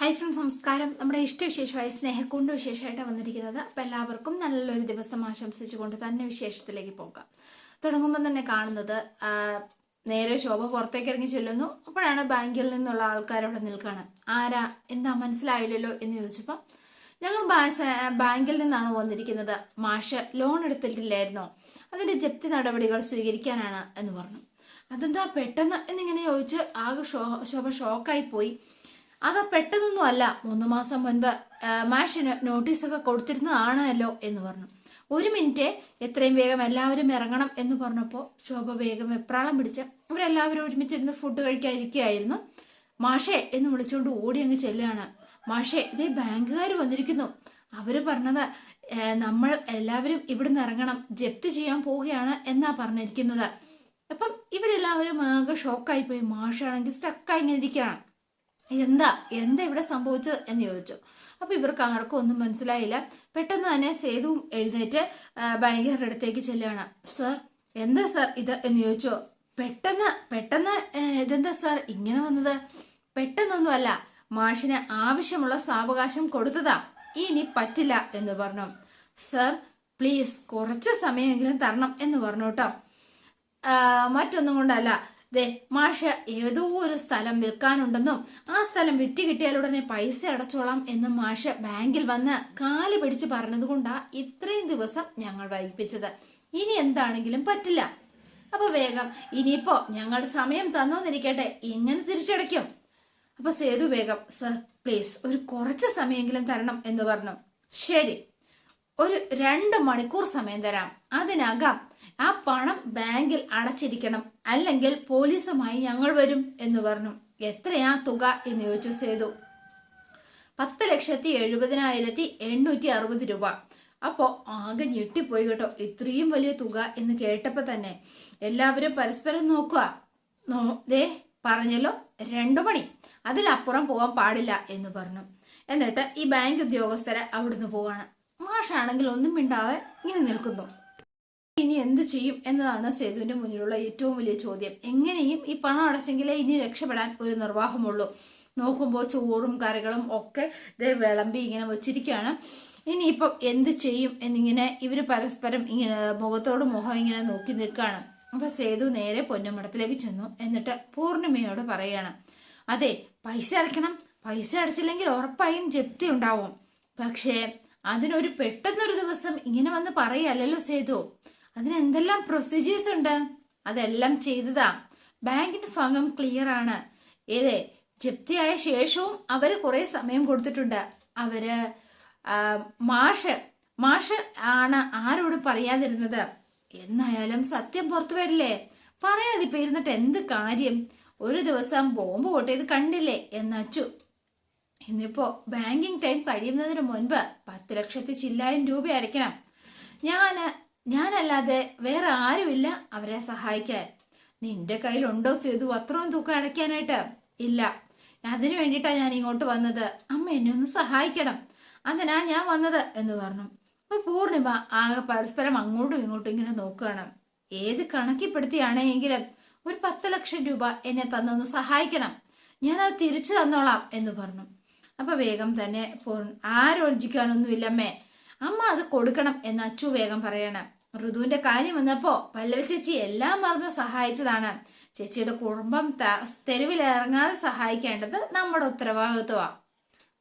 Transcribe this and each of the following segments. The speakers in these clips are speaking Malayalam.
ഹായ് ഫ്രണ്ട്സ് നമസ്കാരം. നമ്മുടെ ഇഷ്ടവിശേഷമായ സ്നേഹക്കൊണ്ട് വിശേഷമായിട്ട് വന്നിരിക്കുന്നത് അപ്പം എല്ലാവർക്കും നല്ലൊരു ദിവസം ആശംസിച്ചുകൊണ്ട് തന്നെ വിശേഷത്തിലേക്ക് പോകാം. തുടങ്ങുമ്പോൾ തന്നെ കാണുന്നത് നേരെ ശോഭ പുറത്തേക്ക് ഇറങ്ങി ചെല്ലുന്നു. അപ്പോഴാണ് ബാങ്കിൽ നിന്നുള്ള ആൾക്കാർ അവിടെ നിൽക്കുകയാണ് ആരാ? എന്താ മനസ്സിലായില്ലല്ലോ എന്ന് ചോദിച്ചപ്പോൾ ഞങ്ങൾ ബാങ്കിൽ നിന്നാണ് വന്നിരിക്കുന്നത്. മാഷ് ലോൺ എടുത്തിട്ടില്ലായിരുന്നോ? അതിന്റെ ജപ്തി നടപടികൾ സ്വീകരിക്കാനാണ് എന്ന് പറഞ്ഞു. അതെന്താ പെട്ടെന്ന് എന്നിങ്ങനെ ചോദിച്ച് ആകെ ശോഭ ഷോക്കായി പോയി. അത് പെട്ടെന്നൊന്നും അല്ല. മൂന്ന് മാസം മുൻപ് മാഷിന് നോട്ടീസൊക്കെ കൊടുത്തിരുന്നതാണല്ലോ എന്ന് പറഞ്ഞു. ഒരു മിനിറ്റ് എത്രയും വേഗം എല്ലാവരും ഇറങ്ങണം എന്ന് പറഞ്ഞപ്പോൾ ശോഭ വേഗം വെപ്രാളം പിടിച്ച് അവരെല്ലാവരും ഒരുമിച്ചിരുന്ന് ഫുഡ് കഴിക്കാതിരിക്കുകയായിരുന്നു മാഷേ എന്ന് വിളിച്ചുകൊണ്ട് ഓടി അങ്ങ് ചെല്ലുകയാണ്. മാഷേ ഇതേ ബാങ്കുകാർ വന്നിരിക്കുന്നു. അവർ പറഞ്ഞത് നമ്മൾ എല്ലാവരും ഇവിടുന്ന് ഇറങ്ങണം ജപ്തി ചെയ്യാൻ പോവുകയാണ് എന്നാ പറഞ്ഞിരിക്കുന്നത്. അപ്പം ഇവരെല്ലാവരും ആകെ ഷോക്കായി പോയി. മാഷാണെങ്കിൽ സ്റ്റക്കായി ഇങ്ങനെ ഇരിക്കുകയാണ്. എന്താ എന്താ ഇവിടെ സംഭവിച്ചത് എന്ന് ചോദിച്ചു. അപ്പൊ ഇവർക്ക് ആർക്കും ഒന്നും മനസ്സിലായില്ല. പെട്ടെന്ന് തന്നെ സേതു എഴുന്നേറ്റ് ഭയങ്കര അടുത്തേക്ക് ചെല്ലുകയാണ്. സർ എന്താ സർ ഇത്? എന്ന് ചോദിച്ചോ. പെട്ടെന്ന് പെട്ടെന്ന് ഇതെന്താ സർ? ഇങ്ങനെ വന്നത്? പെട്ടെന്നൊന്നുമല്ല. മാഷിന് ആവശ്യമുള്ള സാവകാശം കൊടുത്തതാ. ഇനി പറ്റില്ല എന്ന് പറഞ്ഞു. സർ പ്ലീസ് കുറച്ച് സമയമെങ്കിലും തരണം എന്ന് പറഞ്ഞു കേട്ടോ. മറ്റൊന്നും കൊണ്ടല്ല. ദേ മാഷ ഏതോ ഒരു സ്ഥലം വിൽക്കാനുണ്ടെന്നും ആ സ്ഥലം വിറ്റ് കിട്ടിയാൽ ഉടനെ പൈസ അടച്ചോളാം എന്ന് മാഷ ബാങ്കിൽ വന്ന് കാൽ പിടിച്ച് പറഞ്ഞതുകൊണ്ടാ ഇത്രയും ദിവസം ഞങ്ങൾ വൈകിപ്പിച്ചത്. ഇനി എന്താണെങ്കിലും പറ്റില്ല. അപ്പൊ വേഗം ഇനിയിപ്പോ ഞങ്ങൾ സമയം തന്നോന്നിരിക്കട്ടെ എങ്ങനെ തിരിച്ചടയ്ക്കും. അപ്പൊ സേതു വേഗം സർ പ്ലീസ് ഒരു കുറച്ച് സമയമെങ്കിലും തരണം എന്ന് പറഞ്ഞു. ശരി ഒരു രണ്ട് മണിക്കൂർ സമയം തരാം. അതിനകം ആ പണം ബാങ്കിൽ അടച്ചിരിക്കണം. അല്ലെങ്കിൽ പോലീസുമായി ഞങ്ങൾ വരും എന്ന് പറഞ്ഞു. എത്രയാ തുക എന്ന് ചോദിച്ചു സേതു. പത്ത് ലക്ഷത്തി എഴുപതിനായിരത്തി എണ്ണൂറ്റി അറുപത് രൂപ. അപ്പോ ആകെ ഞെട്ടിപ്പോയി കേട്ടോ. ഇത്രയും വലിയ തുക എന്ന് കേട്ടപ്പോൾ തന്നെ എല്ലാവരും പരസ്പരം നോക്കുക. നോ ദേ പറഞ്ഞല്ലോ രണ്ടു മണി. അതിലപ്പുറം പോകാൻ പാടില്ല എന്ന് പറഞ്ഞു. എന്നിട്ട് ഈ ബാങ്ക് ഉദ്യോഗസ്ഥരെ അവിടുന്ന് പോവാണ്. മാഷാണെങ്കിൽ ഒന്നും മിണ്ടാതെ ഇങ്ങനെ നിൽക്കുന്നു. ഇനി എന്ത് ചെയ്യും എന്നതാണ് സേതുവിന്റെ മുന്നിലുള്ള ഏറ്റവും വലിയ ചോദ്യം. എങ്ങനെയും ഈ പണം അടച്ചെങ്കിലേ ഇനി രക്ഷപ്പെടാൻ ഒരു നിർവാഹമുള്ളൂ. നോക്കുമ്പോൾ ചോറും കറികളും ഒക്കെ ഇത് വിളമ്പി ഇങ്ങനെ വെച്ചിരിക്കുകയാണ്. ഇനിയിപ്പം എന്ത് ചെയ്യും എന്നിങ്ങനെ ഇവർ പരസ്പരം ഇങ്ങനെ മുഖത്തോട് മുഖം ഇങ്ങനെ നോക്കി നിൽക്കുകയാണ്. അപ്പൊ സേതു നേരെ പൊന്നുമടത്തിലേക്ക് ചെന്നു. എന്നിട്ട് പൂർണിമയോട് പറയാണ് അതെ പൈസ അടയ്ക്കണം. പൈസ അടച്ചില്ലെങ്കിൽ ഉറപ്പായും ജപ്തി ഉണ്ടാവും. പക്ഷേ അതിനൊരു പെട്ടെന്നൊരു ദിവസം ഇങ്ങനെ വന്ന് പറയല്ലോ സേതു. അതിന് എന്തെല്ലാം പ്രൊസീജിയേഴ്സ് ഉണ്ട്? അതെല്ലാം ചെയ്തതാ. ബാങ്കിന്റെ ഭാഗം ക്ലിയർ ആണ്. ഏതേ ജപ്തിയായ ശേഷവും അവർ കുറെ സമയം കൊടുത്തിട്ടുണ്ട്. അവർ മാഷ് മാഷ് ആണ് ആരോടും പറയാതിരുന്നത്. എന്നായാലും സത്യം പുറത്തു വരില്ലേ? പറയാതി ഇരുന്നിട്ട് എന്ത് കാര്യം? ഒരു ദിവസം ബോംബ് പൊട്ടിയത് കണ്ടില്ലേ? എന്നച്ചു ഇന്നിപ്പോ ബാങ്കിങ് ടൈം കഴിയുന്നതിന് മുൻപ് പത്ത് ലക്ഷത്തി ചില്ലായിരം രൂപ അടയ്ക്കണം. ഞാൻ ഞാനല്ലാതെ വേറെ ആരുമില്ല അവരെ സഹായിക്കാൻ. നിന്റെ കയ്യിലുണ്ടോ ചെയ്തു അത്രയും തുക അടയ്ക്കാനായിട്ട്? ഇല്ല. അതിനു വേണ്ടിയിട്ടാണ് ഞാൻ ഇങ്ങോട്ട് വന്നത്. അമ്മ എന്നെ ഒന്ന് സഹായിക്കണം. അതിനാ ഞാൻ വന്നത് എന്ന് പറഞ്ഞു. അപ്പൊ പൂർണിമ ആകെ പരസ്പരം അങ്ങോട്ടും ഇങ്ങോട്ടും ഇങ്ങനെ നോക്കുകയാണ്. ഏത് കണക്കിപ്പെടുത്തിയാണെങ്കിലും ഒരു പത്ത് ലക്ഷം രൂപ എന്നെ തന്നൊന്ന് സഹായിക്കണം. ഞാനത് തിരിച്ചു തന്നോളാം എന്ന് പറഞ്ഞു. അപ്പൊ വേഗം തന്നെ പൂർ ആരോചിക്കാനൊന്നുമില്ലമ്മേ. അമ്മ അത് കൊടുക്കണം എന്ന് അച്ചു വേഗം പറയണം. ഋതുവിന്റെ കാര്യം വന്നപ്പോ പല്ലവി ചേച്ചി എല്ലാം മറന്ന് സഹായിച്ചതാണ്. ചേച്ചിയുടെ കുടുംബം തെരുവിൽ ഇറങ്ങാതെ സഹായിക്കേണ്ടത് നമ്മുടെ ഉത്തരവാദിത്വമാ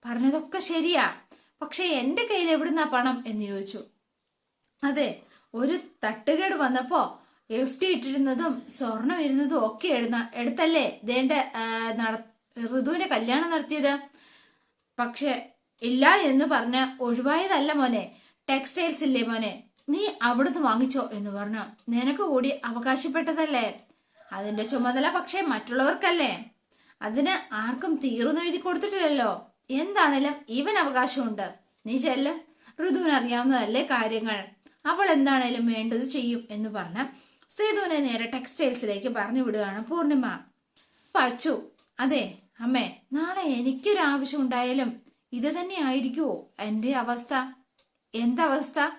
പറഞ്ഞതൊക്കെ ശരിയാ. പക്ഷെ എന്റെ കയ്യിൽ എവിടുന്നാ പണം എന്ന് ചോദിച്ചു. അതെ ഒരു തട്ടുകേട് വന്നപ്പോ എഫ് ഡി ഇട്ടിരുന്നതും സ്വർണം ഇരുന്നതും ഒക്കെ എഴുന്ന എടുത്തല്ലേ ദേണ്ട നട- ഋതുവിന്റെ കല്യാണം നടത്തിയത്? പക്ഷെ ഇല്ല എന്ന് പറഞ്ഞ് ഒഴിവായതല്ല മോനെ. ടെക്സ്റ്റൈൽസ് ഇല്ലേ മോനെ? നീ അവിടുന്ന് വാങ്ങിച്ചോ എന്ന് പറഞ്ഞു. നിനക്ക് കൂടി അവകാശപ്പെട്ടതല്ലേ? അതിന്റെ ചുമതല പക്ഷേ മറ്റുള്ളവർക്കല്ലേ. അതിന് ആർക്കും തീർന്നു എഴുതി കൊടുത്തിട്ടില്ലല്ലോ. എന്താണേലും ഇവൻ അവകാശമുണ്ട്. നീ ചെല്ല്. ഋതുവിന് അറിയാവുന്നതല്ലേ കാര്യങ്ങൾ. അവൾ എന്താണേലും വേണ്ടത് ചെയ്യും എന്ന് പറഞ്ഞ് സേതുവിനെ നേരെ ടെക്സ്റ്റൈൽസിലേക്ക് പറഞ്ഞു വിടുകയാണ് പൂർണിമ. പച്ചു അതെ അമ്മേ നാളെ എനിക്കൊരു ആവശ്യം ഉണ്ടായാലും ഇത് തന്നെ ആയിരിക്കുമോ എന്റെ അവസ്ഥ. എന്തവസ്ഥ?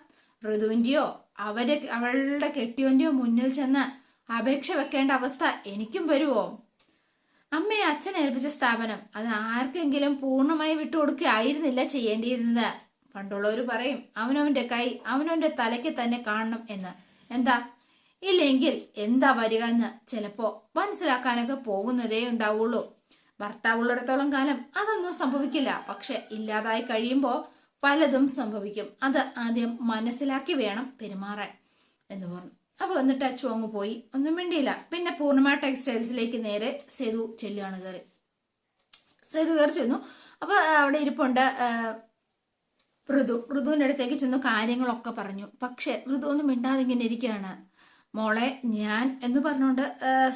ഋതുവിന്റെയോ അവരെ അവളുടെ കെട്ടിയോന്റെയോ മുന്നിൽ ചെന്ന് അപേക്ഷ വെക്കേണ്ട അവസ്ഥ എനിക്കും വരുമോ അമ്മയെ അച്ഛൻ ഏൽപ്പിച്ച സ്ഥാപനം. അത് ആർക്കെങ്കിലും പൂർണമായി വിട്ടുകൊടുക്കുകയായിരുന്നില്ല ചെയ്യേണ്ടിയിരുന്നത്. പണ്ടുള്ളവർ പറയും അവനവന്റെ കൈ അവനവന്റെ തലയ്ക്ക് തന്നെ കാണണം എന്ന്. എന്താ? ഇല്ലെങ്കിൽ എന്താ വരിക എന്ന് ചിലപ്പോ മനസ്സിലാക്കാനൊക്കെ പോകുന്നതേ ഉണ്ടാവുള്ളൂ. ഭർത്താവുള്ളിടത്തോളം കാലം അതൊന്നും സംഭവിക്കില്ല. പക്ഷെ ഇല്ലാതായി കഴിയുമ്പോൾ പലതും സംഭവിക്കും. അത് ആദ്യം മനസ്സിലാക്കി വേണം പെരുമാറാൻ എന്ന് പറഞ്ഞു. അപ്പൊ എന്നിട്ട് അച്ചു പോയി. ഒന്നും വേണ്ടിയില്ല പിന്നെ പൂർണിമ ടെക്സ്റ്റൈൽസിലേക്ക് നേരെ സേതു ചെല്ലുകയാണ് കയറി. സേതു കയറി ചെന്നു. അപ്പൊ അവിടെ ഇരിപ്പുണ്ട് ഋതു. ഋതുവിന്റെ അടുത്തേക്ക് ചെന്നു കാര്യങ്ങളൊക്കെ പറഞ്ഞു. പക്ഷെ ഋതു ഒന്നും മിണ്ടാതെ ഇങ്ങനെ ഇരിക്കുകയാണ്. മോളെ ഞാൻ എന്ന് പറഞ്ഞുകൊണ്ട്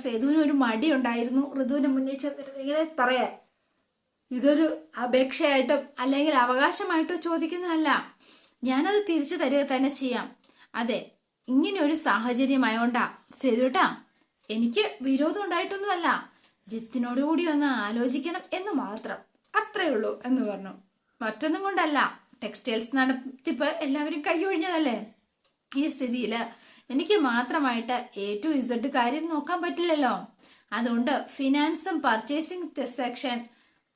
സേതുവിന് ഒരു മടി ഉണ്ടായിരുന്നു ഋതുവിന് മുന്നിൽ ചെന്നിരുന്നെങ്കിൽ പറയാൻ. ഇതൊരു അപേക്ഷയായിട്ടും അല്ലെങ്കിൽ അവകാശമായിട്ടോ ചോദിക്കുന്നതല്ല. ഞാനത് തിരിച്ചു തരിക തന്നെ ചെയ്യാം. അതെ ഇങ്ങനെ ഒരു സാഹചര്യമായോണ്ടാ. ചെയ്തുട്ടാ എനിക്ക് വിരോധം ഉണ്ടായിട്ടൊന്നുമല്ല. ജിത്തിനോടുകൂടി ഒന്ന് ആലോചിക്കണം എന്ന് മാത്രം. അത്രേ ഉള്ളൂ എന്ന് പറഞ്ഞു. മറ്റൊന്നും കൊണ്ടല്ല. ടെക്സ്റ്റൈൽസ് നടത്തിപ്പ് എല്ലാവരും കൈയൊഴിഞ്ഞതല്ലേ ഈ സ്ഥിതിയിൽ എനിക്ക് മാത്രമായിട്ട് എ ടു ഇസഡ് കാര്യം നോക്കാൻ പറ്റില്ലല്ലോ. അതുകൊണ്ട് ഫിനാൻസും പർച്ചേസിംഗ് സെക്ഷൻ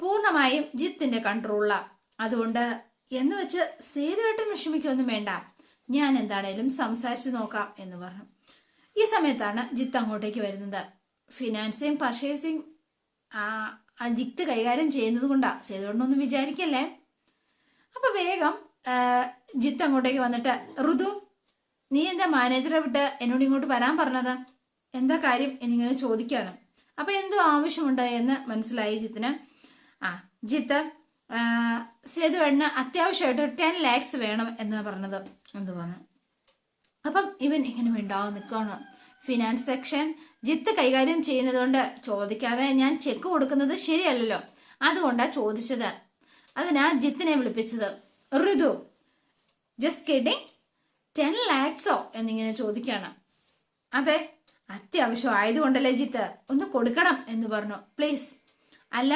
പൂർണമായും ജിത്തിന്റെ കൺട്രോളിലാ അതുകൊണ്ട് എന്ന് വെച്ച് സേതുവേട്ടൻ വിഷമിക്കൊന്നും വേണ്ട. ഞാൻ എന്താണേലും സംസാരിച്ചു നോക്കാം എന്ന് പറഞ്ഞു. ഈ സമയത്താണ് ജിത്ത് അങ്ങോട്ടേക്ക് വരുന്നത്. ഫിനാൻസിങ് പർച്ചേസിങ് ആ ജിത്ത് കൈകാര്യം ചെയ്യുന്നത് കൊണ്ടാ. സേതുവേട്ടനൊന്നും വിചാരിക്കല്ലേ? അപ്പൊ വേഗം ജിത്ത് അങ്ങോട്ടേക്ക് വന്നിട്ട് ഋതു നീ എന്താ മാനേജറെ വിട്ട് എന്നോട് ഇങ്ങോട്ട് വരാൻ പറഞ്ഞത്? എന്താ കാര്യം? എന്നിങ്ങനെ ചോദിക്കുകയാണ്. അപ്പൊ എന്തോ ആവശ്യമുണ്ട് എന്ന് മനസ്സിലായി ജിത്തിന്. ആ ജിത്ത് സേതു എണ്ണ അത്യാവശ്യമായിട്ട് ഒരു ടെൻ ലാക്സ് വേണം എന്ന് പറഞ്ഞത് എന്ത് പറഞ്ഞു? അപ്പം ഇവൻ ഇങ്ങനെ മിണ്ടാവും നിൽക്കുകയാണ് ഫിനാൻസ് സെക്ഷൻ ജിത്ത് കൈകാര്യം ചെയ്യുന്നതുകൊണ്ട് ചോദിക്കാതെ ഞാൻ ചെക്ക് കൊടുക്കുന്നത് ശരിയല്ലല്ലോ. അതുകൊണ്ടാണ് ചോദിച്ചത്. അതിനാ ജിത്തിനെ വിളിപ്പിച്ചത്. ഋതു ജസ്റ്റ് കിഡിങ് ടെൻ ലാക്സോ എന്നിങ്ങനെ ചോദിക്കുകയാണ് അതെ അത്യാവശ്യം ആയതുകൊണ്ടല്ലേ ജിത്ത്? ഒന്ന് കൊടുക്കണം എന്ന് പറഞ്ഞു. പ്ലീസ് അല്ല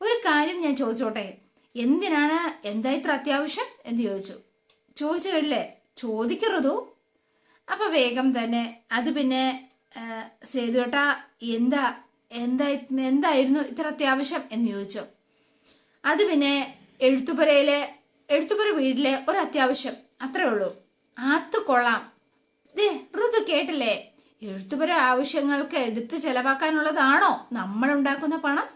ഒരു കാര്യം ഞാൻ ചോദിച്ചോട്ടെ? എന്തിനാണ് എന്താ ഇത്ര അത്യാവശ്യം? എന്ന് ചോദിച്ചു. ചോദിച്ചു കഴില്ലേ ചോദിക്കരുതോ? അപ്പൊ വേഗം തന്നെ. അത് പിന്നെ സേതുവേട്ടാ എന്താ എന്താ എന്തായിരുന്നു ഇത്ര അത്യാവശ്യം? എന്ന് ചോദിച്ചു. അത് പിന്നെ എഴുത്തുപുരയിലെ എഴുത്തുപുര വീട്ടിലെ ഒരു അത്യാവശ്യം. അത്രേ ഉള്ളൂ. ആത്ത് കൊള്ളാം. ദേ ഋതു കേട്ടില്ലേ? എഴുത്തുപുര ആവശ്യങ്ങൾക്ക് എടുത്ത് ചെലവാക്കാനുള്ളതാണോ? നമ്മൾ ഉണ്ടാക്കുന്ന പണം?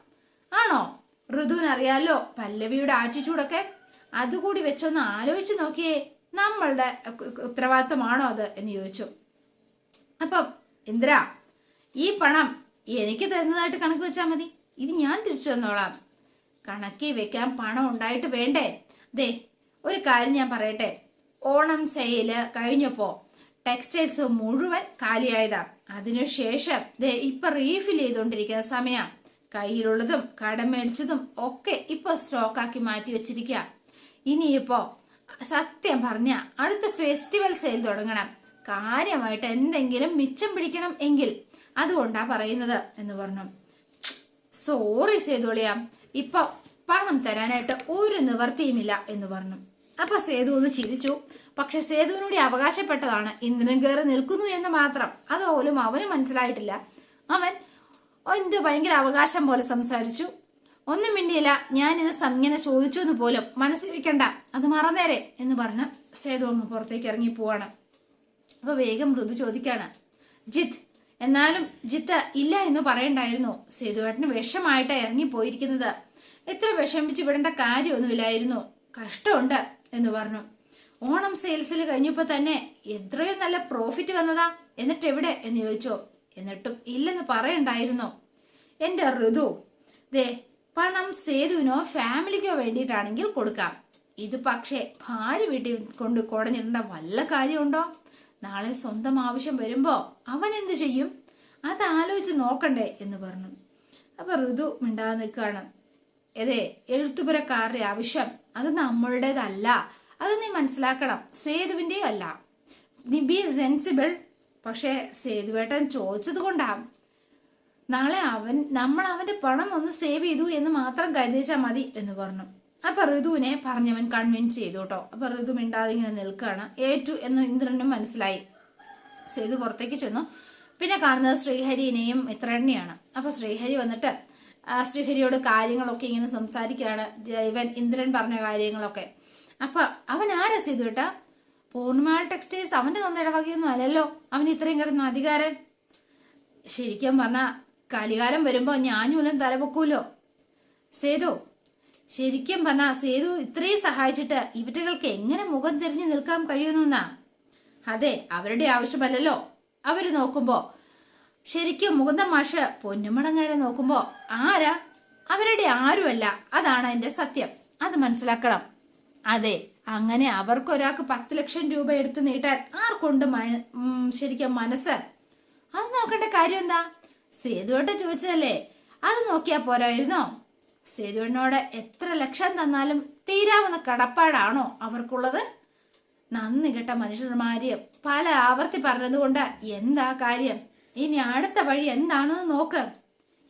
ആണോ? ഋതുവിന് അറിയാലോ പല്ലവിയുടെ ആറ്റിറ്റ്യൂഡൊക്കെ അതുകൂടി വെച്ചൊന്ന് ആലോചിച്ച് നോക്കിയേ നമ്മളുടെ ഉത്തരവാദിത്തമാണോ അത് എന്ന് ചോദിച്ചു. അപ്പം ഇന്ദ്ര ഈ പണം എനിക്ക് തരുന്നതായിട്ട് കണക്ക് വെച്ചാൽ മതി. ഇത് ഞാൻ തിരിച്ചു തന്നോളാം. കണക്കി വെക്കാൻ പണം ഉണ്ടായിട്ട് വേണ്ടേ? ദേ ഒരു കാര്യം ഞാൻ പറയട്ടെ. ഓണം സെയിൽ കഴിഞ്ഞപ്പോ ടെക്സ്റ്റൈൽസ് മുഴുവൻ കാലിയായതാ. അതിനുശേഷം ദേ ഇപ്പൊ റീഫിൽ ചെയ്തുകൊണ്ടിരിക്കുന്ന സമയം. കയ്യിലുള്ളതും കടം മേടിച്ചതും ഒക്കെ ഇപ്പൊ സ്റ്റോക്കാക്കി മാറ്റി വെച്ചിരിക്കുക ഇനിയിപ്പോ സത്യം പറഞ്ഞ അടുത്ത ഫെസ്റ്റിവൽ സെയിൽ തുടങ്ങണം. കാര്യമായിട്ട് എന്തെങ്കിലും മിച്ചം പിടിക്കണം എങ്കിൽ അതുകൊണ്ടാ പറയുന്നത് എന്ന് പറഞ്ഞു. സോറി സേതുളിയ ഇപ്പൊ പണം തരാനായിട്ട് ഒരു നിവർത്തിയുമില്ല എന്ന് പറഞ്ഞു. അപ്പൊ സേതു ഒന്ന് ചിരിച്ചു. പക്ഷെ സേതുവിനോട് അവകാശപ്പെട്ടതാണ് ഇന്ദ്രൻ കയറി നിൽക്കുന്നു എന്ന് മാത്രം. അതുപോലും അവന് മനസ്സിലായിട്ടില്ല. അവൻ എന്ത് ഭയങ്കര അവകാശം പോലെ സംസാരിച്ചു. ഒന്നും മിണ്ടിയില്ല. ഇത് ഇങ്ങനെ ചോദിച്ചു എന്ന് പോലും മനസ്സിരിക്കണ്ട അത് മറന്നേരെ എന്ന് പറഞ്ഞ് സേതു അങ്ങ് പുറത്തേക്ക് ഇറങ്ങി പോവാണ്. അപ്പൊ വേഗം മൃദു ചോദിക്കാണ്. ജിത്ത് എന്നാലും ജിത്ത് ഇല്ല എന്ന് പറയണ്ടായിരുന്നു. സേതുവേട്ടന് വിഷമായിട്ട് ഇറങ്ങി പോയിരിക്കുന്നത്. ഇത്ര വിഷമിച്ച് വിടേണ്ട കാര്യമൊന്നുമില്ലായിരുന്നു. കഷ്ടമുണ്ട് എന്ന് പറഞ്ഞു. ഓണം സെയിൽസിൽ കഴിഞ്ഞപ്പോ തന്നെ എത്രയോ നല്ല പ്രോഫിറ്റ് വന്നതാ. എന്നിട്ട് എവിടെ എന്ന് ചോദിച്ചോ. എന്നിട്ടും ഇല്ലെന്ന് പറയണ്ടായിരുന്നോ? എന്റെ ഋതു ദേ പണം സേതുവിനോ ഫാമിലിക്കോ വേണ്ടിയിട്ടാണെങ്കിൽ കൊടുക്കാം. ഇത് പക്ഷേ ഭാര്യ വീട്ടിൽ കൊണ്ട് കുടഞ്ഞിടേണ്ട വല്ല കാര്യമുണ്ടോ? നാളെ സ്വന്തം ആവശ്യം വരുമ്പോ അവൻ എന്ത് ചെയ്യും? അത് ആലോചിച്ച് നോക്കണ്ടേ എന്ന് പറഞ്ഞു. അപ്പൊ ഋതു മിണ്ടാതെ നിൽക്കുകയാണ്. അതെ എഴുത്തുപുരക്കാരുടെ ആവശ്യം അത് നമ്മളുടേതല്ല. അത് നീ മനസ്സിലാക്കണം. സേതുവിന്റെയും അല്ല. നീ ബി സെൻസിബിൾ പക്ഷേ സേതുവേട്ടൻ ചോദിച്ചത് കൊണ്ടാ. നാളെ അവൻ നമ്മൾ അവന്റെ പണം ഒന്ന് സേവ് ചെയ്തു എന്ന് മാത്രം കരുതിച്ചാൽ മതി എന്ന് പറഞ്ഞു. അപ്പൊ ഋതുവിനെ പറഞ്ഞവൻ കൺവിൻസ് ചെയ്തു കേട്ടോ. അപ്പൊ ഋതു മിണ്ടാതെ ഇങ്ങനെ നിൽക്കുകയാണ്. ഏറ്റു എന്ന് ഇന്ദ്രനും മനസ്സിലായി. സേതു പുറത്തേക്ക് ചെന്നു. പിന്നെ കാണുന്നത് ശ്രീഹരിനെയും മിത്രണ്ണയാണ്. അപ്പൊ ശ്രീഹരി വന്നിട്ട് ശ്രീഹരിയോട് കാര്യങ്ങളൊക്കെ ഇങ്ങനെ സംസാരിക്കുകയാണ്. ഇവൻ ഇന്ദ്രൻ പറഞ്ഞ കാര്യങ്ങളൊക്കെ. അപ്പൊ അവൻ ആരാ സേതു ഏട്ടാ പൂർണിമ ടെക്സ്റ്റൈൽസ് അവന്റെ തന്ന ഇടവകയൊന്നും അല്ലല്ലോ. അവൻ ഇത്രയും കിടന്ന അധികാരൻ. ശരിക്കും പറഞ്ഞ കലികാലം വരുമ്പോ ഞാനൂലം തലപൊക്കൂലോ? സേതു ശരിക്കും പറഞ്ഞ സേതു ഇത്രയും സഹായിച്ചിട്ട് ഇവറ്റകൾക്ക് എങ്ങനെ മുഖം തിരിഞ്ഞു നിൽക്കാൻ കഴിയുന്നാ അതെ അവരുടെ ആവശ്യമല്ലല്ലോ. അവർ നോക്കുമ്പോ ശരിക്കും മുകുന്ദ മാഷ് പൊന്നുമടങ്ങാരെ നോക്കുമ്പോ ആരാ? അവരുടെ ആരുമല്ല. അതാണ് എന്റെ സത്യം. അത് മനസ്സിലാക്കണം. അതെ അങ്ങനെ അവർക്ക് ഒരാൾക്ക് പത്ത് ലക്ഷം രൂപ എടുത്തു നീട്ടാൻ ആർക്കുണ്ട് ശരിക്കും മനസ്സ്? അത് നോക്കേണ്ട കാര്യം എന്താ? സേതുവേട്ട ചോദിച്ചതല്ലേ? അത് നോക്കിയാ പോരായിരുന്നോ? സേതുവേട്ടനോട് എത്ര ലക്ഷം തന്നാലും തീരാവുന്ന കടപ്പാടാണോ അവർക്കുള്ളത്? നന്ദി കെട്ട മനുഷ്യന്മാര് പല ആവർത്തി പറഞ്ഞതുകൊണ്ട് എന്താ കാര്യം? ഇനി അടുത്ത വഴി എന്താണെന്ന് നോക്ക്.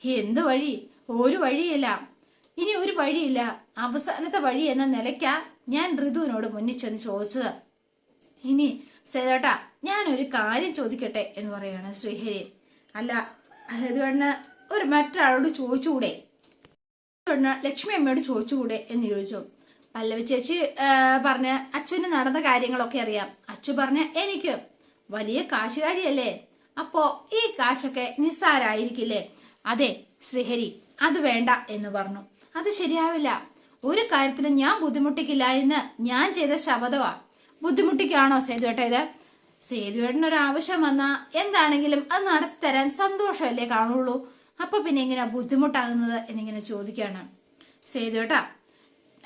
എന്ത് വഴി? ഒരു വഴിയില്ല. ഇനി ഒരു വഴിയില്ല. അവസാനത്തെ വഴി എന്ന നിലയ്ക്കാ ഞാൻ ഋതുവിനോട് മുന്നിൽ ചെന്ന് ചോദിച്ചത്. ഇനി സേതേട്ടാ ഞാനൊരു കാര്യം ചോദിക്കട്ടെ എന്ന് പറയാണ് ശ്രീഹരി. അല്ല സേതുവേട്ടന് ഒരു മറ്റൊരാളോട് ചോദിച്ചുകൂടെ? ലക്ഷ്മി അമ്മയോട് ചോദിച്ചുകൂടെ എന്ന് ചോദിച്ചു. പല്ലവി ചേച്ചി പറഞ്ഞ അച്ഛന് നടന്ന കാര്യങ്ങളൊക്കെ അറിയാം. അച്ഛു പറഞ്ഞ എനിക്ക് വലിയ കാശുകാരിയല്ലേ? അപ്പോ ഈ കാശൊക്കെ നിസ്സാരായിരിക്കില്ലേ? അതെ ശ്രീഹരി അത് വേണ്ട എന്ന് പറഞ്ഞു. അത് ശരിയാവില്ല. ഒരു കാര്യത്തിലും ഞാൻ ബുദ്ധിമുട്ടിക്കില്ല എന്ന് ഞാൻ ചെയ്ത ശപഥമാ. ബുദ്ധിമുട്ടിക്കാണോ സേതുവേട്ട ഇത്? സേതുവേട്ടന് ഒരു ആവശ്യം വന്നാ എന്താണെങ്കിലും അത് നടത്തി തരാൻ സന്തോഷമല്ലേ കാണുള്ളൂ. അപ്പൊ പിന്നെ എങ്ങനെയാ ബുദ്ധിമുട്ടാകുന്നത് എന്നിങ്ങനെ ചോദിക്കാണ്. സേതുവേട്ട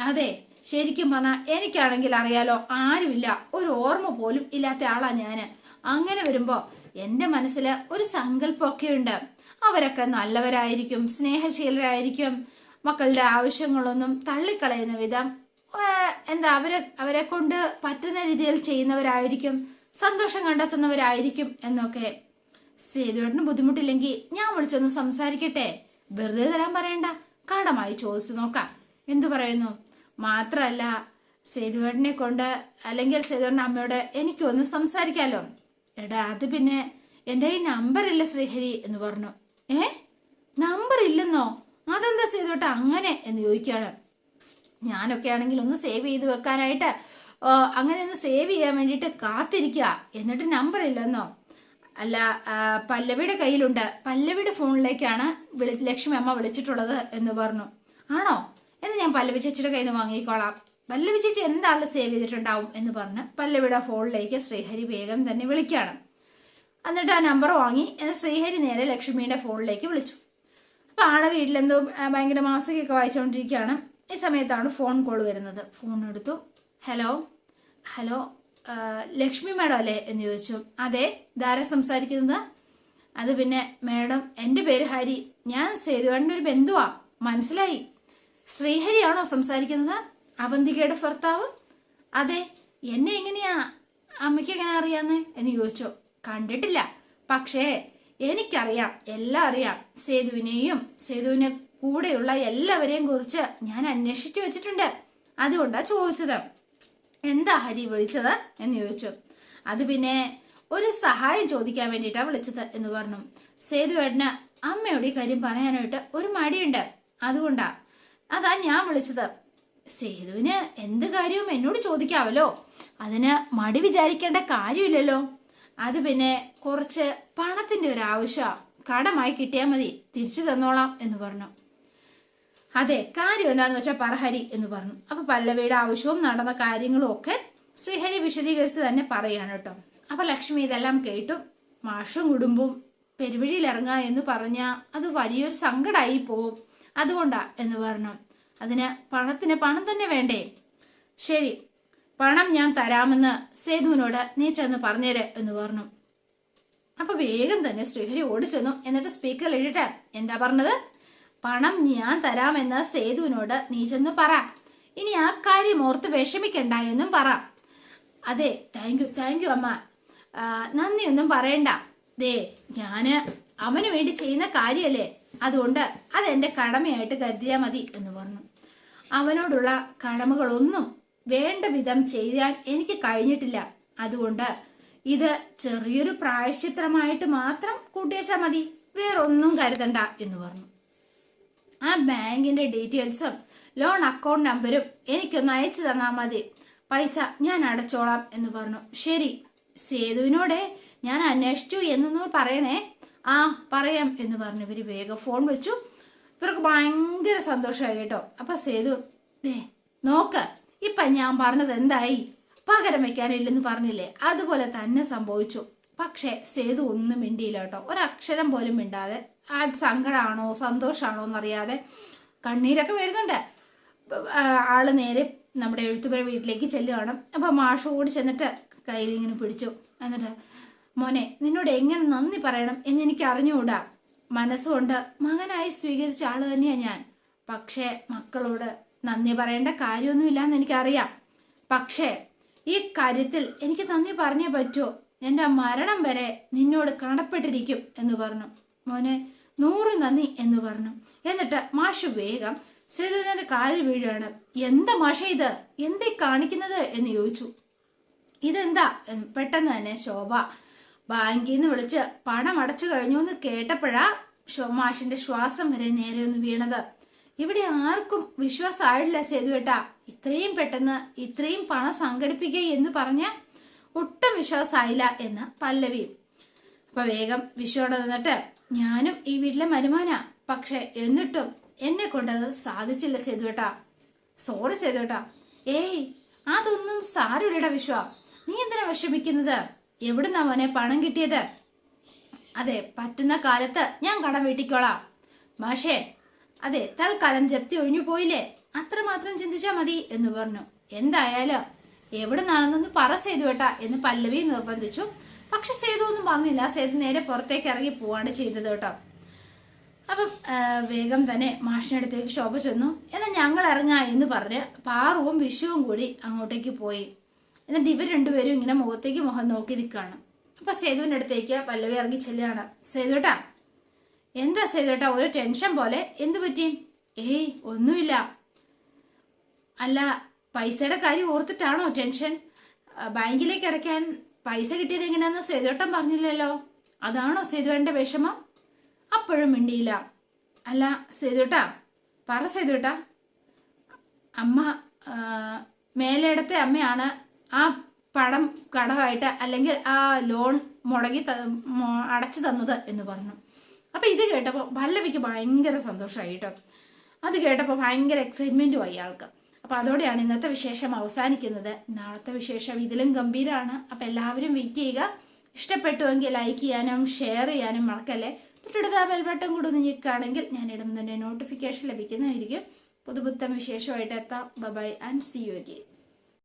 അതെ ശരിക്കും പറഞ്ഞാൽ എനിക്കാണെങ്കിൽ അറിയാലോ ആരുമില്ല. ഒരു ഓർമ്മ പോലും ഇല്ലാത്ത ആളാ ഞാൻ. അങ്ങനെ വരുമ്പോ എന്റെ മനസ്സിൽ ഒരു സങ്കല്പമൊക്കെ ഉണ്ട് അവരൊക്കെ നല്ലവരായിരിക്കും സ്നേഹശീലരായിരിക്കും. മക്കളുടെ ആവശ്യങ്ങളൊന്നും തള്ളിക്കളയുന്ന വിധം എന്താ അവരെ അവരെ കൊണ്ട് പറ്റുന്ന രീതിയിൽ ചെയ്യുന്നവരായിരിക്കും സന്തോഷം കണ്ടെത്തുന്നവരായിരിക്കും എന്നൊക്കെ. സേതുവേട്ടന് ബുദ്ധിമുട്ടില്ലെങ്കിൽ ഞാൻ വിളിച്ചൊന്ന് സംസാരിക്കട്ടെ. വെറുതെ തരാൻ പറയണ്ട. കടമായി ചോദിച്ചു നോക്കാം. എന്തു പറയുന്നു? മാത്രല്ല സേതുവേട്ടനെ കൊണ്ട് അല്ലെങ്കിൽ സേതുവേട്ടൻ അമ്മയോട് എനിക്കൊന്ന് സംസാരിക്കാലോ. എടാ അത് പിന്നെ എന്റെ ഈ നമ്പർ ഇല്ല ശ്രീഹരി എന്ന് പറഞ്ഞു. ഏ? നമ്പർ ഇല്ലെന്നോ? അതെന്താ ചെയ്തോട്ടെ അങ്ങനെ എന്ന് ചോദിക്കുകയാണ്. ഞാനൊക്കെ ആണെങ്കിൽ ഒന്ന് സേവ് ചെയ്ത് വെക്കാനായിട്ട് അങ്ങനെ ഒന്ന് സേവ് ചെയ്യാൻ വേണ്ടിയിട്ട് കാത്തിരിക്കുക. എന്നിട്ട് നമ്പർ ഇല്ലെന്നോ? അല്ല പല്ലവിയുടെ കയ്യിലുണ്ട്. പല്ലവിയുടെ ഫോണിലേക്കാണ് വിളി ലക്ഷ്മി അമ്മ വിളിച്ചിട്ടുള്ളത് എന്ന് പറഞ്ഞു. ആണോ? എന്ന് ഞാൻ പല്ലവി ചേച്ചിയുടെ കയ്യിൽ നിന്ന് വാങ്ങിക്കോളാം. പല്ലവി ചേച്ചി എന്താണ് സേവ് ചെയ്തിട്ടുണ്ടാവും എന്ന് പറഞ്ഞ് പല്ലവിയുടെ ഫോണിലേക്ക് ശ്രീഹരി വേഗം തന്നെ വിളിക്കുകയാണ്. എന്നിട്ട് ആ നമ്പർ വാങ്ങി ശ്രീഹരി നേരെ ലക്ഷ്മിയുടെ ഫോണിലേക്ക് വിളിച്ചു. അപ്പൊ ആളെ വീട്ടിലെന്തോ ഭയങ്കര മാസികയൊക്കെ വായിച്ചുകൊണ്ടിരിക്കുകയാണ് ഈ സമയത്താണ് ഫോൺ കോൾ വരുന്നത്. ഫോൺ എടുത്തു. ഹലോ ഹലോ ലക്ഷ്മി മാഡം അല്ലേ എന്ന് ചോദിച്ചു. അതെ ധാര സംസാരിക്കുന്നത്? അത് പിന്നെ മാഡം എന്റെ പേര് ഹരി. ഞാൻ സേതുവാടിന്റെ ഒരു ബന്ധുവാ. മനസ്സിലായി? ശ്രീഹരിയാണോ സംസാരിക്കുന്നത്? അവന്തികയുടെ ഭർത്താവ്? അതെ എന്നെ എങ്ങനെയാ അമ്മയ്ക്ക് എങ്ങനെ അറിയാന്ന്? എന്ന് ചോദിച്ചു. കണ്ടിട്ടില്ല. പക്ഷേ എനിക്കറിയാം എല്ലാം അറിയാം. സേതുവിനെയും സേതുവിനെ കൂടെയുള്ള എല്ലാവരെയും കുറിച്ച് ഞാൻ അന്വേഷിച്ചു വെച്ചിട്ടുണ്ട്. അതുകൊണ്ടാ ചോദിച്ചത്. എന്താ ഹരി വിളിച്ചത് എന്ന് ചോദിച്ചു. അത് പിന്നെ ഒരു സഹായം ചോദിക്കാൻ വേണ്ടിയിട്ടാ വിളിച്ചത് എന്ന് പറഞ്ഞു. സേതുവേട്ടന് അമ്മയോട് ഈ കാര്യം പറയാനായിട്ട് ഒരു മടിയുണ്ട്. അതുകൊണ്ടാ. അതാ ഞാൻ വിളിച്ചത്. സേതുവിന് എന്ത് കാര്യവും എന്നോട് ചോദിക്കാവല്ലോ. അതിന് മടി വിചാരിക്കേണ്ട കാര്യമില്ലല്ലോ. അത് പിന്നെ കുറച്ച് പണത്തിന്റെ ഒരു ആവശ്യം കടമായി കിട്ടിയാൽ മതി. തിരിച്ചു തന്നോളാം എന്ന് പറഞ്ഞു. അതെ കാര്യം എന്താന്ന് വെച്ചാൽ പറഹരി എന്ന് പറഞ്ഞു. അപ്പൊ പല്ലവിയുടെ ആവശ്യവും നടന്ന കാര്യങ്ങളും ഒക്കെ ശ്രീഹരി വിശദീകരിച്ച് തന്നെ പറയാണ് കേട്ടോ. അപ്പൊ ലക്ഷ്മി ഇതെല്ലാം കേട്ടു. മാഷും കുടുംബവും പെരുവഴിയിൽ ഇറങ്ങുക എന്ന് പറഞ്ഞ അത് വലിയൊരു സങ്കടമായി പോവും. അതുകൊണ്ടാ എന്ന് പറഞ്ഞു. അതിന് പണത്തിന് പണം തന്നെ വേണ്ടേ? ശരി പണം ഞാൻ തരാമെന്ന് സേതുവിനോട് നീ ചെന്ന് പറഞ്ഞേര് എന്ന് പറഞ്ഞു. അപ്പൊ വേഗം തന്നെ ശ്രീഹരി ഓടിച്ചെന്നു. എന്നിട്ട് സ്പീക്കറിൽ ഇട്ടിട്ട് എന്താ പറഞ്ഞത്? പണം ഞാൻ തരാമെന്ന് സേതുവിനോട് നീ ചെന്ന് പറ. ഇനി ആ കാര്യം ഓർത്ത് വിഷമിക്കണ്ട എന്നും പറ. അതെ താങ്ക് യു താങ്ക് യു അമ്മ. നന്ദിയൊന്നും പറയണ്ട. ദേ ഞാൻ അവന് വേണ്ടി ചെയ്യുന്ന കാര്യല്ലേ? അതുകൊണ്ട് അതെന്റെ കടമയായിട്ട് കരുതിയാൽ മതി എന്ന് പറഞ്ഞു. അവനോടുള്ള കടമകളൊന്നും വേണ്ട വിധം ചെയ്യാൻ എനിക്ക് കഴിഞ്ഞിട്ടില്ല. അതുകൊണ്ട് ഇത് ചെറിയൊരു പ്രായശ്ചിത്രമായിട്ട് മാത്രം കൂട്ടിവച്ചാൽ മതി. വേറൊന്നും കരുതണ്ട എന്ന് പറഞ്ഞു. ആ ബാങ്കിന്റെ ഡീറ്റെയിൽസും ലോൺ അക്കൗണ്ട് നമ്പരും എനിക്കൊന്ന് അയച്ചു തന്നാൽ മതി. പൈസ ഞാൻ അടച്ചോളാം എന്ന് പറഞ്ഞു. ശരി സേതുവിനോടെ ഞാൻ അന്വേഷിച്ചു എന്നൊന്നും പറയണേ. ആ പറയാം എന്ന് പറഞ്ഞു. ഇവർ വേഗം ഫോൺ വെച്ചു. ഇവർക്ക് ഭയങ്കര സന്തോഷമായി കേട്ടോ. അപ്പൊ സേതു ദേ നോക്ക്. ഇപ്പൊ ഞാൻ പറഞ്ഞത് എന്തായി? പകരം വെക്കാനില്ലെന്ന് പറഞ്ഞില്ലേ? അതുപോലെ തന്നെ സംഭവിച്ചു. പക്ഷെ സേതു ഒന്നും മിണ്ടിയില്ല കേട്ടോ. ഒരക്ഷരം പോലും മിണ്ടാതെ. ആ സങ്കടമാണോ സന്തോഷമാണോ എന്നറിയാതെ കണ്ണീരൊക്കെ വരുന്നുണ്ട് ആൾ നേരെ നമ്മുടെ എഴുത്തുപുര വീട്ടിലേക്ക് ചെല്ലുകയാണ് അപ്പൊ മാഷ് ഓടി ചെന്നിട്ട് കയ്യിൽ ഇങ്ങനെ പിടിച്ചു. എന്നിട്ട് മോനെ നിന്നോട് എങ്ങനെ നന്ദി പറയണം എന്ന് എനിക്ക് അറിഞ്ഞുകൂടാ മനസ്സുകൊണ്ട് മകനായി സ്വീകരിച്ച ആൾ തന്നെയാ ഞാൻ. പക്ഷേ മക്കളോട് നന്ദി പറയേണ്ട കാര്യമൊന്നുമില്ല എന്ന് എനിക്കറിയാം. പക്ഷേ ഈ കാര്യത്തിൽ എനിക്ക് നന്ദി പറഞ്ഞേ പറ്റൂ. എന്റെ മരണം വരെ നിന്നോട് കടപ്പെട്ടിരിക്കും എന്ന് പറഞ്ഞു. മോനെ നൂറ് നന്ദി എന്ന് പറഞ്ഞു. എന്നിട്ട് മാഷ് വേഗം സേതുവിന്റെ കാലിൽ വീഴുകയാണ്. എന്താ മാഷ ഇത്? എന്തേ കാണിക്കുന്നത്? എന്ന് ചോദിച്ചു. ഇതെന്താ? പെട്ടെന്ന് തന്നെ ശോഭ ബാങ്കിൽ നിന്ന് വിളിച്ച് പണം അടച്ചു കഴിഞ്ഞു എന്ന് കേട്ടപ്പോഴാ മാഷിന്റെ ശ്വാസം വരെ നേരെ ഒന്ന് വീണത്. ഇവിടെ ആർക്കും വിശ്വാസമായില്ല സേതുവേട്ടാ ഇത്രയും പെട്ടെന്ന് ഇത്രയും പണം സംഘടിപ്പിക്കുക എന്ന് പറഞ്ഞ ഒട്ടും വിശ്വാസമായില്ല എന്ന് പല്ലവിയും. അപ്പൊ വേഗം വിശ്വയോടെ നിന്നിട്ട് ഞാനും ഈ വീട്ടിലെ മരുമാന. പക്ഷെ എന്നിട്ടും എന്നെ കൊണ്ടത് സാധിച്ചില്ല സേതുവേട്ടാ സോറി സേതുവേട്ടാ ഏയ് അതൊന്നും സാരമില്ലടാ വിശ്വ. നീ എന്തിനാ വിഷമിക്കുന്നത്? എവിടുന്നാ മോനെ പണം കിട്ടിയത്? അതെ പറ്റുന്ന കാലത്ത് ഞാൻ കടം വീട്ടിക്കോളാം. മാഷേ അതെ തൽക്കാലം ജപ്തി ഒഴിഞ്ഞു പോയില്ലേ? അത്രമാത്രം ചിന്തിച്ചാ മതി എന്ന് പറഞ്ഞു. എന്തായാലും എവിടെ നിന്നാണെന്നൊന്ന് പറ സേതു കേട്ടാ എന്ന് പല്ലവി നിർബന്ധിച്ചു. പക്ഷെ സേതു ഒന്നും പറഞ്ഞില്ല. സേതു നേരെ പുറത്തേക്ക് ഇറങ്ങി പോവാണ് ചെയ്തത് കേട്ടോ. അപ്പം വേഗം തന്നെ മാഷിനടുത്തേക്ക് ശോഭ ചെന്നു. എന്നാൽ ഞങ്ങൾ ഇറങ്ങാ എന്ന് പറഞ്ഞ് പാറുവും വിഷുവും കൂടി അങ്ങോട്ടേക്ക് പോയി. എന്നിട്ട് ഇവർ രണ്ടുപേരും ഇങ്ങനെ മുഖത്തേക്ക് മുഖം നോക്കി നിൽക്കുകയാണ് അപ്പൊ സേതുവിന്റെ അടുത്തേക്ക് പല്ലവി ഇറങ്ങി ചെല്ലുകയാണ്. സേതുട്ടാ എന്താ സേതുട്ടാ ഒരു ടെൻഷൻ പോലെ? എന്തു പറ്റി? ഏയ് ഒന്നുമില്ല. അല്ല പൈസയുടെ കാര്യം ഓർത്തിട്ടാണോ ടെൻഷൻ? ബാങ്കിലേക്ക് അടയ്ക്കാൻ പൈസ കിട്ടിയത് എങ്ങനെയാന്ന് സേതുവട്ടം പറഞ്ഞില്ലല്ലോ. അതാണോ സേതുവേണ്ട വിഷമം? അപ്പോഴും മിണ്ടിയില്ല. അല്ല സേതുട്ടാ പറ സേതുട്ടാ. അമ്മ മേലേടത്തെ അമ്മയാണ് ആ പണം കടമായിട്ട് അല്ലെങ്കിൽ ആ ലോൺ മുടങ്ങി അടച്ചു തന്നത് എന്ന് പറഞ്ഞു. അപ്പൊ ഇത് കേട്ടപ്പോൾ പല്ലവിക്ക് ഭയങ്കര സന്തോഷമായി കേട്ടോ. അത് കേട്ടപ്പോൾ ഭയങ്കര എക്സൈറ്റ്മെന്റും ആയി ആൾക്ക്. അപ്പൊ അതോടെയാണ് ഇന്നത്തെ വിശേഷം അവസാനിക്കുന്നത്. നാളത്തെ വിശേഷം ഇതിലും ഗംഭീരമാണ് അപ്പൊ എല്ലാവരും വെയിറ്റ് ചെയ്യുക. ഇഷ്ടപ്പെട്ടുവെങ്കിൽ ലൈക്ക് ചെയ്യാനും ഷെയർ ചെയ്യാനും മറക്കല്ലേ? തൊട്ടടുത്ത ബെൽ ബട്ടൺ കൂടെ ഞെക്കുകയാണെങ്കിൽ ഞാൻ ഇടുന്നതിന്റെ നോട്ടിഫിക്കേഷൻ ലഭിക്കുന്നതായിരിക്കും. പുതുപുത്തൻ വിശേഷമായിട്ട് എത്താം. Bye and see you again